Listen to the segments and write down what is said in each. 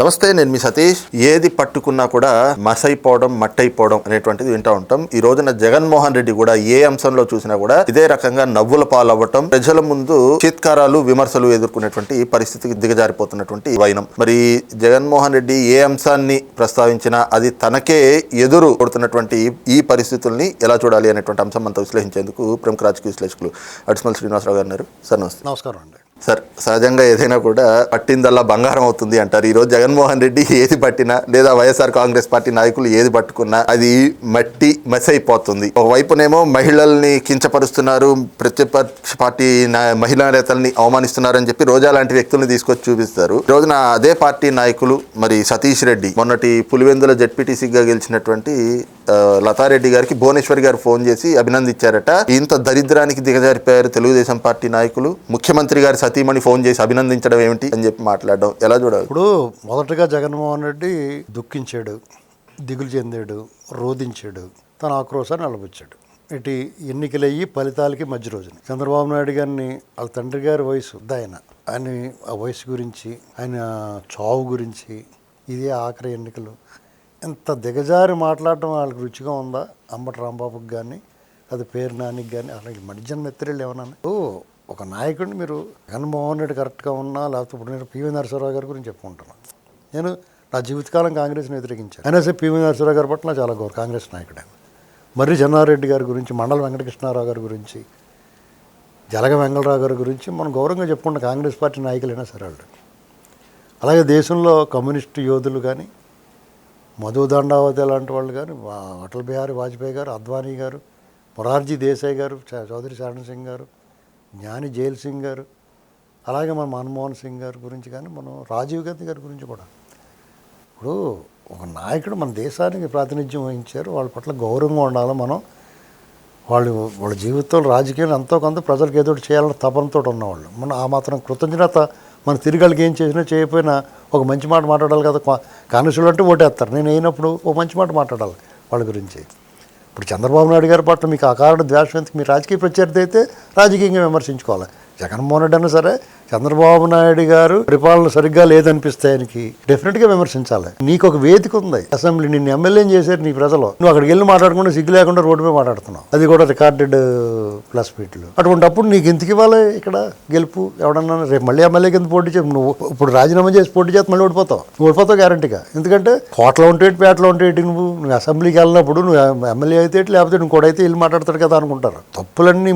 నమస్తే నేను మీ సతీష్. ఏది పట్టుకున్నా కూడా మసైపోవడం మట్టయిపోవడం అనేటువంటిది వింటూ ఉంటాం. ఈ రోజున జగన్మోహన్ రెడ్డి కూడా ఏ అంశంలో చూసినా కూడా ఇదే రకంగా నవ్వుల పాలవ్వటం ప్రజల ముందు చీత్కారాలు విమర్శలు ఎదుర్కొనేటువంటి పరిస్థితికి దిగజారిపోతున్నటువంటి వైనం. మరి జగన్మోహన్ రెడ్డి ఏ అంశాన్ని ప్రస్తావించినా అది తనకే ఎదురు కొడుతున్నటువంటి ఈ పరిస్థితుల్ని ఎలా చూడాలి అనేటువంటి అంశం అంతా విశ్లేషించేందుకు ప్రముఖ రాజకీయ విశ్లేషకులు అడిస్మల్ శ్రీనివాసరావు గారు సార్ నమస్తే. నమస్కారం అండి. సార్ సహజంగా ఏదైనా కూడా పట్టిందల్లా బంగారం అవుతుంది అంటారు. ఈరోజు జగన్మోహన్ రెడ్డి ఏది పట్టినా లేదా వైఎస్ఆర్ కాంగ్రెస్ పార్టీ నాయకులు ఏది పట్టుకున్నా అది మట్టి మెస్ అయిపోతుంది. ఒకవైపునేమో మహిళల్ని కించపరుస్తున్నారు ప్రతిపక్ష పార్టీ నా- మహిళా నేతల్ని అవమానిస్తున్నారని చెప్పి రోజా లాంటి వ్యక్తుల్ని తీసుకొచ్చి చూపిస్తారు. రోజున అదే పార్టీ నాయకులు మరి సతీష్ రెడ్డి మొన్నటి పులివెందుల జెడ్పీటీసీగా గెలిచినటువంటి లతారెడ్డి గారికి భువనేశ్వర్ గారు ఫోన్ చేసి అభినందించారట. ఇంత దరిద్రానికి దిగజారిపోయారు తెలుగుదేశం పార్టీ నాయకులు. ముఖ్యమంత్రి గారి సతీమణి ఫోన్ చేసి అభినందించడం ఏమిటి అని చెప్పి మాట్లాడడం. ఎలా చూడాలి? ఇప్పుడు మొదటగా జగన్మోహన్ రెడ్డి దుఃఖించాడు దిగులు చెందాడు రోధించాడు. తన ఆక్రోశాన్ని నిలబొచ్చాడు ఇటు ఎన్నికలయ్యి ఫలితాలకి మధ్య రోజున చంద్రబాబు నాయుడు గారిని వాళ్ళ తండ్రి గారి వయసు వద్ద ఆయన ఆయన ఆ వయసు గురించి ఆయన చావు గురించి ఇదే ఆఖరి ఎన్నికలు. ఇంత దిగజారి మాట్లాడటం వాళ్ళకి రుచిగా ఉందా? అంబటి రాంబాబుకి కానీ అది పేరు నానికి కానీ అలాగే మణిజన్ మిత్రులు ఏమన్నా ఓ ఒక నాయకుడిని మీరు జగన్మోహన్ రెడ్డి కరెక్ట్గా ఉన్నా లేకపోతే ఇప్పుడు నేను పివి నరసింహరావు గారి గురించి చెప్పుకుంటున్నాను. నేను నా జీవితకాలం కాంగ్రెస్ని వ్యతిరేకించాను. అయినా సరే పివి నరసింహరావు గారి పట్ల చాలా గౌరవ. కాంగ్రెస్ నాయకుడు. ఆయన మర్రి చెన్నారెడ్డి గారి గురించి మండల వెంకటకృష్ణారావు గారి గురించి జలగ వెంగళరావు గారి గురించి మనం గౌరవంగా చెప్పుకుంటున్న కాంగ్రెస్ పార్టీ నాయకులైనా సరే వాళ్ళు. అలాగే దేశంలో కమ్యూనిస్టు యోధులు కానీ మధు దండావతి లాంటి వాళ్ళు కానీ అటల్ బిహారీ వాజ్పేయి గారు అద్వానీ గారు మొరార్జీ దేశాయ్ గారు చ- చౌదరి శరణ్ సింగ్ గారు జ్ఞాని జైల్ సింగ్ గారు అలాగే మన మన్మోహన్ సింగ్ గారి గురించి కానీ మనం రాజీవ్ గాంధీ గారి గురించి కూడా. ఇప్పుడు ఒక నాయకుడు మన దేశానికి ప్రాతినిధ్యం వహించారు వాళ్ళ పట్ల గౌరవంగా ఉండాలి మనం. వాళ్ళు వాళ్ళ జీవితంలో రాజకీయం ఎంతో కొంత ప్రజలకు ఏదో చేయాలని తపనతో ఉన్నవాళ్ళు. మనం ఆ మాత్రం కృతజ్ఞత మన తిరిగలికి ఏం చేసినా చేయకపోయినా ఒక మంచి మాట మాట్లాడాలి కదా. కా- అంటే ఓటేస్తారు. నేను అయినప్పుడు ఒక మంచి మాట మాట్లాడాలి వాళ్ళ గురించి. ఇప్పుడు చంద్రబాబు నాయుడు గారి పట్ల మీకు అకారణ ద్వేషం ఎందుకు? మీ రాజకీయ ప్రత్యర్థి అయితే రాజకీయంగా విమర్శించుకోవాలి. జగన్మోహన్ రెడ్డి అయినా సరే చంద్రబాబు నాయుడు గారు పరిపాలన సరిగ్గా లేదనిపిస్తే ఆయనకి డెఫినెట్గా విమర్శించాలి. నీకు ఒక వేదిక ఉంది. అసెంబ్లీ నిన్ను ఎమ్మెల్యేని చేశారు నీ ప్రజలు. నువ్వు అక్కడికి వెళ్ళి మాట్లాడకుండా సిగ్గు లేకుండా రోడ్డు మీద మాట్లాడుతున్నావు. అది కూడా రికార్డెడ్ uh, ప్లస్ మీట్లు అటువంటిప్పుడు నీకు ఎందుకు ఇవ్వాలి ఇక్కడ గెలుపు? ఎవడన్నా రేపు మళ్ళీ ఎమ్మెల్యే కింద పోటీ చేసి నువ్వు ఇప్పుడు రాజీనామా చేసి పోటీ చేస్తే మళ్ళీ ఓడిపోతావు. నువ్వు ఓడిపోతావు గ్యారంటీగా ఎందుకంటే కోట్లో ఉంటే పేటలో ఉంటే నువ్వు నువ్వు అసెంబ్లీకి వెళ్ళినప్పుడు నువ్వు ఎమ్మెల్యే అయితే ఏంటి, లేకపోతే ఇంకోటైతే వెళ్ళి మాట్లాడతాడు కదా అనుకుంటారు. తప్పులన్నీ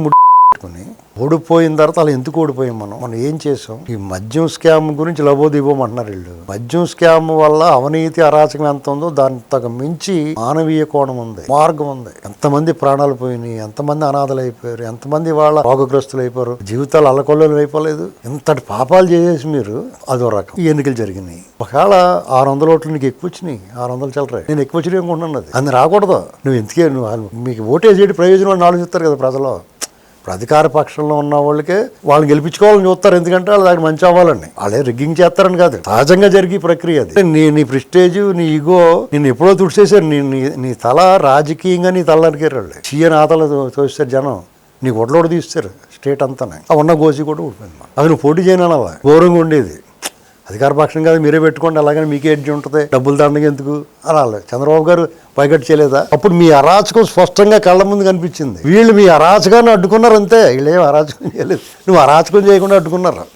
కొని ఓడిపోయిన తర్వాత అలా ఎందుకు ఓడిపోయాం మనం? మనం ఏం చేసాం? ఈ మద్యం స్కామ్ గురించి లబోది ఇవ్వమంటున్నారు వీళ్ళు. మద్యం స్కామ్ వల్ల అవినీతి అరాచకం ఎంత ఉందో దాంతకు మించి మానవీయ కోణం ఉంది మార్గం ఉంది. ఎంతమంది ప్రాణాలు పోయినాయి ఎంతమంది అనాథలు అయిపోయారు ఎంతమంది వాళ్ళ రోగగ్రస్తులు అయిపోయారు జీవితాలు అలకొల్లలు అయిపోలేదు. ఇంతటి పాపాలు చేసేసి మీరు అదో రకం. ఈ ఎన్నికలు జరిగినాయి. ఒకవేళ ఆరు వందల ఓట్లు నీకు ఎక్కువ వచ్చినాయి ఆరు వందలు చల్లరాయి. నేను ఎక్కువ వచ్చినాయి అనుకుంటున్నది అది. అది రాకూడదు. నువ్వు ఎందుకే నువ్వు మీకు ఓటేసేటి ప్రయోజనం అని ఆలోచిస్తారు కదా ప్రజలు. ఇప్పుడు అధికార పక్షంలో ఉన్న వాళ్ళకే వాళ్ళని గెలిపించుకోవాలని చూస్తారు. ఎందుకంటే వాళ్ళు దానికి మంచి అవ్వాలని వాళ్ళే రిగ్గింగ్ చేస్తారని కాదు. సహజంగా జరిగే ప్రక్రియ అది. నీ నీ ప్రిస్టేజ్ నీ ఈగో నేను ఎప్పుడో తుడిచేశారు. నీ నీ నీ తల రాజకీయంగా నీ తల నరికారు వాళ్ళు సీఎ తోస్తారు జనం. నీ ఒడ్లోడు తీస్తారు స్టేట్ అంతానే. ఆ ఉన్న గోసి కూడా ఊడిపోయింది. అది నువ్వు పోటీ చేయను అలా ఘోరంగా ఉండేది. అధికార పక్షం కాదు మీరే పెట్టుకోండి అలాగని మీకే ఎడ్జి ఉంటుంది. డబ్బులు దండగా ఎందుకు? అలా చంద్రబాబు గారు పైకట్ చేయలేదా? అప్పుడు మీ అరాచకం స్పష్టంగా కళ్ళ ముందు కనిపించింది. వీళ్ళు మీ అరాచకాన్ని అడ్డుకున్నారు అంతే. వీళ్ళు ఏం అరాచకం చేయలేదు. నువ్వు అరాచకం చేయకుండా అడ్డుకున్నారు?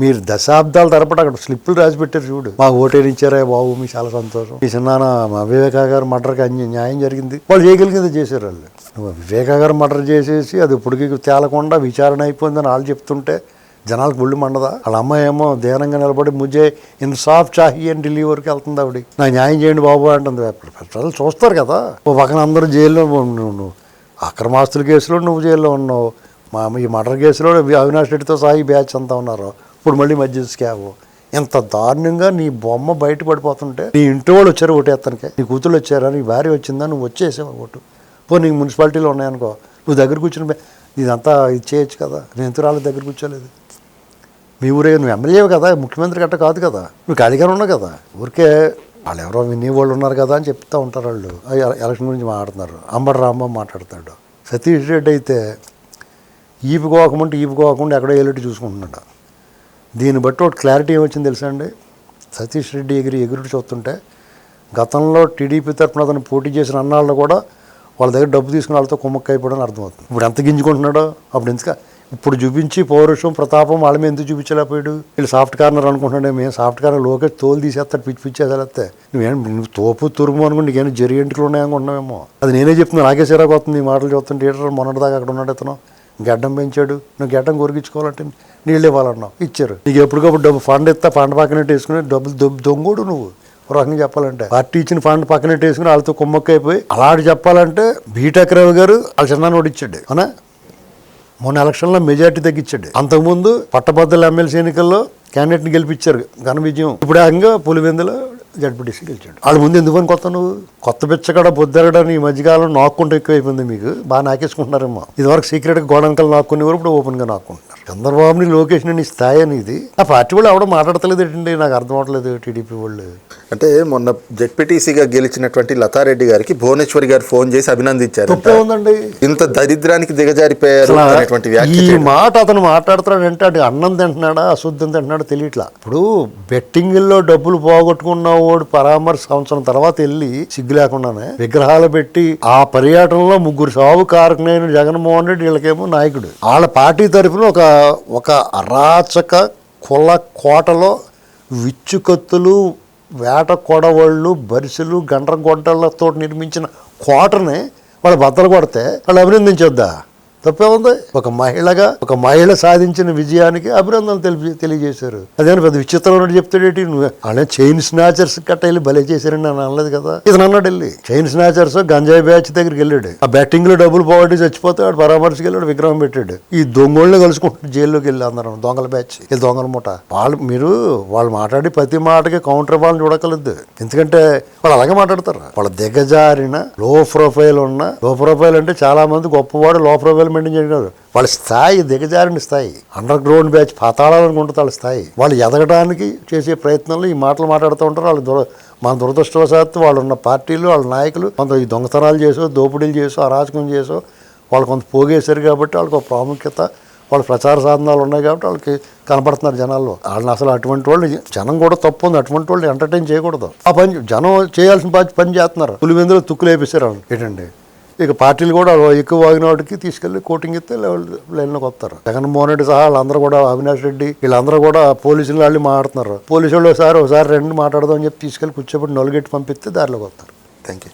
మీరు దశాబ్దాల తరపట అక్కడ స్లిప్పులు రాసి పెట్టారు చూడు. మాకు ఓటేనిచ్చారా బాబు మీ చాలా సంతోషం. మీ చిన్నాన మా వివేకా గారు మర్డర్కి అన్య న్యాయం జరిగింది. వాళ్ళు చేయగలిగింది చేశారు వాళ్ళు. నువ్వు వివేకా గారు మర్డర్ చేసేసి అది ఇప్పటికీ తేలకుండా విచారణ అయిపోయిందని వాళ్ళు చెప్తుంటే జనాలకు ఒళ్ళు మండదా? వాళ్ళ అమ్మాయి ఏమో ధ్యానంగా నిలబడి ముజే ఇన్సాఫ్ చాహి అని ఢిల్లీ వరకు వెళ్తుంది ఆవిడ. నా న్యాయం చేయండి బాబు అంటుంది ప్రజలు చూస్తారు కదా. ఓ పక్కన అందరూ జైల్లో నువ్వు అక్రమాస్తుల కేసులో నువ్వు జైల్లో ఉన్నావు. మా ఈ మర్డర్ కేసులో అవినాష్ రెడ్డితో సాయి బ్యాచ్ అంతా ఉన్నారు. ఇప్పుడు మళ్ళీ మధ్య స్కాబ్. ఎంత దారుణంగా నీ బొమ్మ బయట పడిపోతుంటే నీ ఇంటి వాళ్ళు వచ్చారు ఒకటి ఎత్తనికే నీ కూతురు వచ్చారా? నీ భార్య వచ్చిందా? నువ్వు వచ్చేసావు ఓటు. పో నీకు మున్సిపాలిటీలో ఉన్నాయనుకో. నువ్వు దగ్గర కూర్చుని ఇదంతా ఇది చేయొచ్చు కదా. నేను ఎంత రాళ్ళ దగ్గర కూర్చోలేదు. మీ ఊరే నువ్వు ఎమ్మెల్యే కదా ముఖ్యమంత్రి గట్ట కాదు కదా. నువ్వు ఖాళీగా ఉన్నావు కదా. ఊరికే వాళ్ళు ఎవరో వినే వాళ్ళు ఉన్నారు కదా అని చెప్తా ఉంటారు వాళ్ళు. ఎలక్షన్ గురించి మాట్లాడుతున్నారు. అంబటి రామ్మ మాట్లాడతాడు. సతీష్ రెడ్డి అయితే ఈపు కోకముంటే ఈపు కోకకుండా ఎక్కడో వెళ్ళిట్టు చూసుకుంటున్నాడు. దీన్ని బట్టి ఒకటి క్లారిటీ ఏమొచ్చింది తెలుసా అండి? సతీష్ రెడ్డి ఎగిరి ఎగురుడు చూస్తుంటే గతంలో టీడీపీ తరఫున అతను పోటీ చేసిన అన్నాళ్ళు కూడా వాళ్ళ దగ్గర డబ్బు తీసుకుని వాళ్ళతో కుమ్మక్క అయిపోవడం అర్థమవుతుంది. ఇప్పుడు ఎంత గింజుకుంటున్నాడో? అప్పుడు ఎందుక ఇప్పుడు చూపించి పౌరుషం ప్రతాపం వాళ్ళ మీద ఎందుకు చూపించలేకపోయాడు? వీళ్ళు సాఫ్ట్ కార్నర్ అనుకుంటున్నాడే మేము సాఫ్ట్ కార్నర్ లోకేష్ తోలు తీసేస్తాడు పిచ్చి పిచ్చి అసలేస్తే నువ్వేం నువ్వు తోపు తురుము అనుకుంటే నీకేమైనా జరి ఎంటుకలు ఉన్నాయనుకుంటున్నామేమో అది నేనే చెప్తున్నాను నాకే సిరాకు వస్తుంది ఈ మాటలు చూస్తుంటే థియేటర్ మొన్నటిదాకా అక్కడ ఉన్నాడు ఇతను. గడ్డం పెంచాడు. నువ్వు గడ్డం కొరిగించుకోవాలంటే నీళ్ళు ఇవ్వాలన్నావు ఇచ్చారు. నీకు ఎప్పటికప్పుడు డబ్బు ఫండ్ ఇస్తా ఫండ్ పక్కన వేసుకుని డబ్బులు దొబ్బు దొంగోడు నువ్వు. రకంగా చెప్పాలంటే. పార్టీ ఇచ్చిన ఫండ్ పక్కన వేసుకుని వాళ్ళతో కుమ్మక్క అయిపోయి అలాంటి చెప్పాలంటే బీటెక్ రవి గారు వాళ్ళ చిన్నాన్నోడు ఇచ్చాడు. అవునా? మొన్న ఎలక్షన్లో మెజార్టీ తగ్గించాడు. అంతకుముందు పట్టభద్రుల ఎమ్మెల్సీ ఎన్నికల్లో క్యాండిడేట్ని గెలిపించారు ఘన విజయం. ఇప్పుడు ఏకంగా పులివెందులో జడ్పీటీసీ గెలిచాడు. వాళ్ళ ముందు ఎందుకు అని కొత్త నువ్వు? కొత్త బిచ్చగడ బొద్దగడ ఈ మధ్యకాలం నాక్కుంటే ఎక్కువైపోయింది మీకు. బాగా నాకేసుకుంటున్నారేమో. ఇదివరకు సీక్రెట్గా గోడంకలు నాక్కునేవారు ఇప్పుడు ఓపెన్గా నాక్కుంటున్నారు. చంద్రబాబుని లోకేష్ నీ స్థాయి అనేది. ఆ పార్టీ వాళ్ళు ఎవడో మాట్లాడతలేదు ఏంటండి? నాకు అర్థం అవట్లేదు టీడీపీ వాళ్ళు. అంటే మొన్న జెడ్పీటీసీగా గెలిచినటువంటి లతారెడ్డి గారికి భువనేశ్వరి గారు ఫోన్ చేసి అభినందించారు ఉందండి. ఇంత దరిద్రానికి దిగజారిపోయారు అనేటువంటి ఈ. మాట అతను మాట్లాడుతున్నాడంటే అది అన్నం తింటున్నాడా అశుద్ధం తింటున్నాడా తెలియట్లా. ఇప్పుడు బెట్టింగ్లో డబ్బులు పోగొట్టుకున్న వాడు పరామర్శ సంవత్సరం తర్వాత వెళ్ళి సిగ్గు లేకుండానే విగ్రహాలు పెట్టి ఆ పర్యటనలో ముగ్గురు సాగు కారకునైన జగన్మోహన్ రెడ్డి వీళ్ళకేమో నాయకుడు. వాళ్ళ పార్టీ తరఫున ఒక ఒక అరాచక కుల కోటలో విచ్చుకత్తులు వేట కొడవళ్ళు బరిసెలు గండ్రగొడ్డలతో నిర్మించిన కోటని వాళ్ళు బద్దలు కొడితే వాళ్ళు అభినందించొద్దా? తప్పే ఉంది. ఒక మహిళగా ఒక మహిళ సాధించిన విజయానికి అభినందనలు తెలిపి తెలియజేశారు. అదే పెద్ద విచిత్రం చెప్తాడేటి నువ్వు అలా చైన్ స్నాచర్స్ కట్ట వెళ్ళి బలే చేశారని నన్ను అనలేదు కదా. ఇతను అన్నాడు వెళ్ళి చైన్ స్నాచర్స్ గంజాయి బ్యాచ్ దగ్గరికి వెళ్ళాడు. ఆ బెట్టింగ్లో డబ్బులు పోవడం చచ్చిపోతే వాడు పరామర్శకి వెళ్ళాడు విగ్రహం పెట్టాడు. ఈ దొంగళ్ళు కలుసుకుంటాడు జైల్లోకి వెళ్ళి అందరం దొంగల బ్యాచ్ ఈ దొంగల మూట. వాళ్ళు మీరు వాళ్ళు మాట్లాడి ప్రతి మాటకి కౌంటర్ వాళ్ళని చూడకలేదు ఎందుకంటే వాళ్ళు అలాగే మాట్లాడతారు. వాళ్ళ దిగజారిన లో ప్రొఫైల్ ఉన్న లో ప్రొఫైల్ అంటే చాలా మంది గొప్పవాడు లో ప్రొఫైల్ మెయింటైన్ చేయడం వాళ్ళ స్థాయి దిగజారిన స్థాయి అండర్ గ్రౌండ్ బ్యాచ్ పాతాళాలను ఉంటుంది వాళ్ళ స్థాయి. వాళ్ళు ఎదగడానికి చేసే ప్రయత్నంలో ఈ మాటలు మాట్లాడుతూ ఉంటారు. వాళ్ళు దుర మన దురదృష్టవశాత్తు వాళ్ళు ఉన్న పార్టీలు వాళ్ళ నాయకులు కొంత ఈ దొంగతనాలు చేసో దోపిడీలు చేసో అరాచకం చేసో వాళ్ళు కొంత పోగేశారు కాబట్టి వాళ్ళకి ఒక ప్రాముఖ్యత వాళ్ళ ప్రచార సాధనాలు ఉన్నాయి కాబట్టి వాళ్ళకి కనపడుతున్నారు జనాల్లో. వాళ్ళని అసలు అటువంటి వాళ్ళు జనం కూడా తప్పు ఉంది. అటువంటి వాళ్ళు ఎంటర్టైన్ చేయకూడదు. ఆ పని జనం చేయాల్సిన పని పని చేస్తున్నారు. పులివెందులో తుక్కులు వేపేశారు వాళ్ళు ఏంటండి? ఇక పార్టీలు కూడా ఎక్కువ వాగిన వాడికి తీసుకెళ్ళి కోటింగ్ ఇస్తే లైన్లోకి వస్తారు. జగన్మోహన్ రెడ్డి సహా వాళ్ళందరూ కూడా అవినాష్ రెడ్డి వీళ్ళందరూ కూడా పోలీసులు వాళ్ళు మాట్లాడుతున్నారు. పోలీసు వాళ్ళు ఒకసారి ఒకసారి రెండు మాట్లాడదాం అని చెప్పి తీసుకెళ్ళి కూర్చోబెట్టి నలుగెట్టి పంపిస్తే దారిలోకి వస్తారు. Thank you